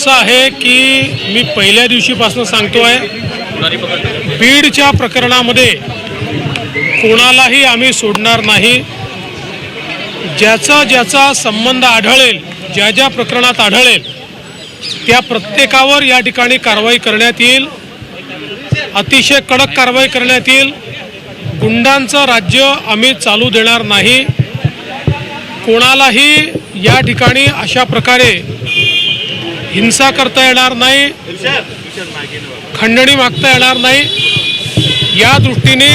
असं आहे की मी पहिल्या दिवशीपासून सांगतो आहे बीडच्या प्रकरणामध्ये कोणालाही आम्ही सोडणार नाही. ज्याचा ज्याचा संबंध आढळेल ज्या ज्या प्रकरणात आढळेल त्या प्रत्येकावर या ठिकाणी कारवाई करण्यात येईल. अतिशय कडक कारवाई करण्यात येईल. गुंडांचं राज्य आम्ही चालू देणार नाही. कोणालाही या ठिकाणी अशा प्रकारे हिंसा करता येणार नाही. खंडणी मागता येणार नाही. या दृष्टीने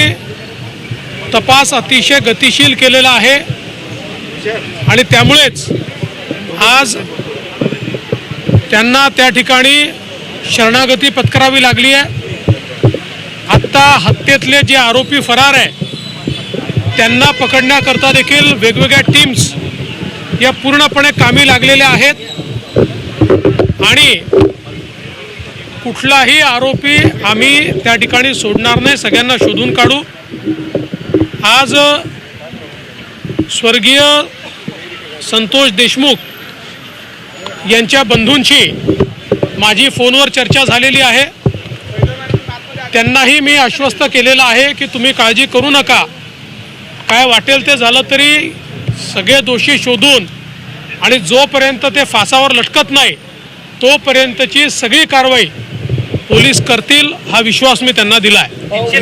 तपास अतिशय गतिशील केलेला आहे. आणि त्यामुळेच आज त्यांना त्या ठिकाणी शरणागती पत्करावी लागली आहे. आत्ता हत्येतले जे आरोपी फरार आहे त्यांना पकडण्याकरता देखील वेगवेगळ्या टीम्स या पूर्णपणे कामी लागलेल्या आहेत. आणि कुठलाही आरोपी आम्ही त्या ठिकाणी सोडणार नाही सगळ्यांना शोधून काढू. आज स्वर्गीय संतोष देशमुख यांच्या बंधूंची माझी फोनवर चर्चा झालेली आहे. त्यांनाही मी आश्वस्त केलेलं आहे की तुम्ही काळजी करू नका. काय वाटेल ते झालं तरी सगळे दोषी शोधून आणि जोपर्यंत ते फासावर लटकत नाही तोपर्यंतची सगळी कारवाई पोलीस करतील हा विश्वास मी त्यांना दिला आहे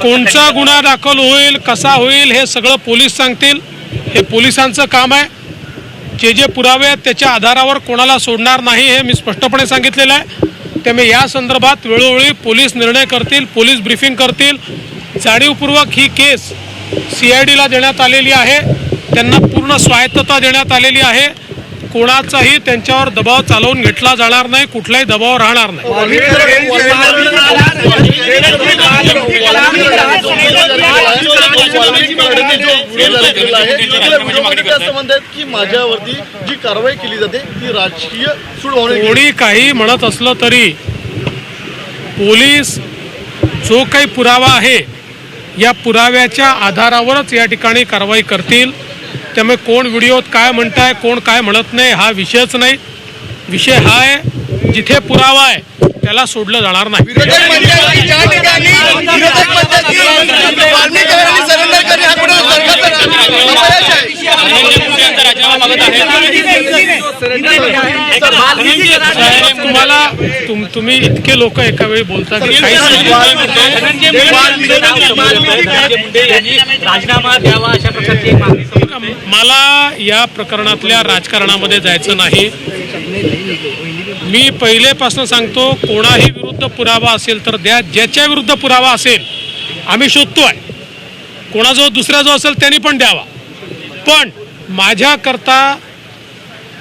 कोणचा गुन्हा दाखल होईल कसा होईल हे सगळं पोलीस सांगतील. हे पोलिसांचं काम आहे. जे जे पुरावे आहेत त्याच्या आधारावर कोणाला सोडणार नाही हे मी स्पष्टपणे सांगितलेलं आहे. त्यामुळे या संदर्भात वेळोवेळी पोलीस निर्णय करतील पोलीस ब्रीफिंग करतील. जाणीवपूर्वक ही केस सी आय डीला देण्यात आलेली आहे. त्यांना पूर्ण स्वायत्तता देण्यात आलेली आहे. कोणाचाही त्यांच्यावर दबाव चालवून घेतला जाणार नाही कुठलाही दबाव राहणार नाही. माझ्यावरती जी कारवाई केली जाते ती राजकीय कोणी काही म्हणत असलं तरी पोलीस जो काही पुरावा आहे या पुराव्याच्या आधारावरच या ठिकाणी कारवाई करतील. त्यामुळे कोण व्हिडिओत काय म्हणताय कोण काय म्हणत नाही हा विषयच नाही. विषय हा आहे जिथे पुरावा आहे त्याला सोडलं जाणार नाही. तुम्हाला तुम तुम्ही इतके लोक एका वेळी बोलता राजीनामा द्यावा अशा प्रकारची मला या प्रकरणातल्या राजकारणामध्ये जायचं नाही. मी पहिलेपासून सांगतो कोणाही विरुद्ध पुरावा असेल तर द्या ज्याच्या विरुद्ध पुरावा असेल आम्ही शोधतोय. कोणाजवळ दुसरा जो असेल त्यांनी पण द्यावा. पण माझ्याकरता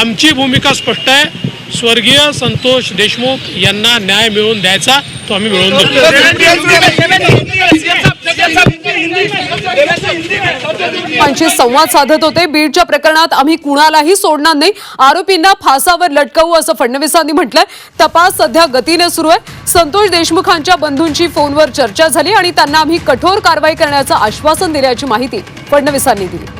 आमची भूमिका स्पष्ट आहे. स्वर्गीय संतोष देशमुख यांना न्याय मिळवून द्यायचा तो आम्ही मिळवून देतो संवाद साधत होते. बीडच्या प्रकरणात आम्ही कुणालाही सोडणार नाही. आरोपींना फासावर लटकवू असं फडणवीसांनी म्हटलंय. तपास सध्या गतीने सुरू आहे. संतोष देशमुखांच्या बंधूंची फोनवर चर्चा झाली आणि त्यांना आम्ही कठोर कारवाई करण्याचं आश्वासन दिल्याची माहिती फडणवीसांनी दिली.